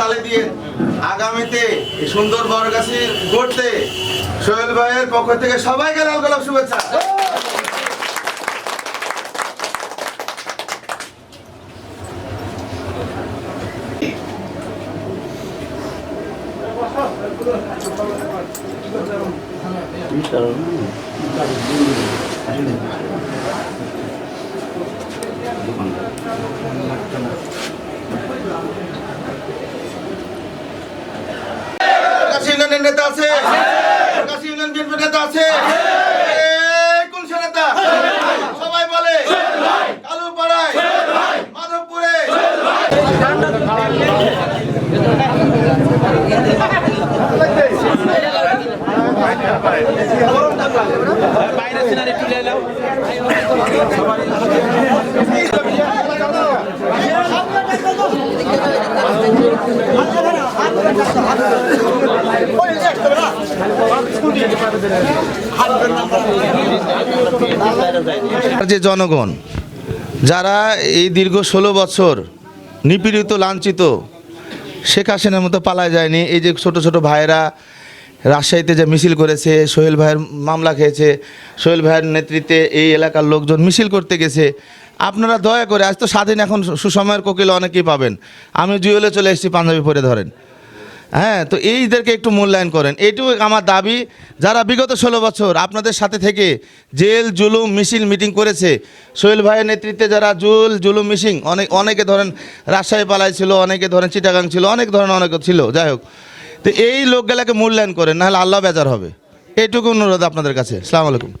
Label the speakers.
Speaker 1: তালে দিয়ে আগামীতে সুন্দর বরগাছি করতে সোহেল ভাইয়ের পক্ষ থেকে সবাইকে লাল গোলাপ শুভেচ্ছা। নেতা আছে নেতা আছে যে জনগণ, যারা এই দীর্ঘ ষোলো বছর নিপীড়িত, লাঞ্ছিত শেখ হাসিনার মতো পালায় যায়নি, এই যে ছোট ছোট ভাইয়েরা রাজশাহীতে যে মিছিল করেছে, সোহেল ভাইয়ের মামলা খেয়েছে, সোহেল ভাইয়ের নেতৃত্বে এই এলাকার লোকজন মিছিল করতে গেছে। আপনারা দয়া করে, আজ তো স্বাধীন, এখন সুসময়ের কোকিল অনেকেই পাবেন। আমি জুয়েলে চলে এসেছি, পাঞ্জাবি পরে ধরেন। হ্যাঁ তো এইদেরকে একটু মূল্যায়ন করেন। এইটুকু আমার দাবি, যারা বিগত ষোলো বছর আপনাদের সাথে থেকে জেল, জুলুম, মিছিল, মিটিং করেছে, সোহেল ভাইয়ের নেতৃত্বে যারা জুল, জুলুম মিশিং অনেক অনেকে ধরেন রাজশাহী পালাই ছিল, অনেকে ধরেন চিটাগাং ছিল, অনেক ধরনের অনেক ছিল। যাই হোক তো এই লোকগুলাকে মূল্যায়ন করেন, নাহলে আল্লাহ বেজার হবে। এইটুকু অনুরোধ আপনাদের কাছে। সালাম আলাইকুম।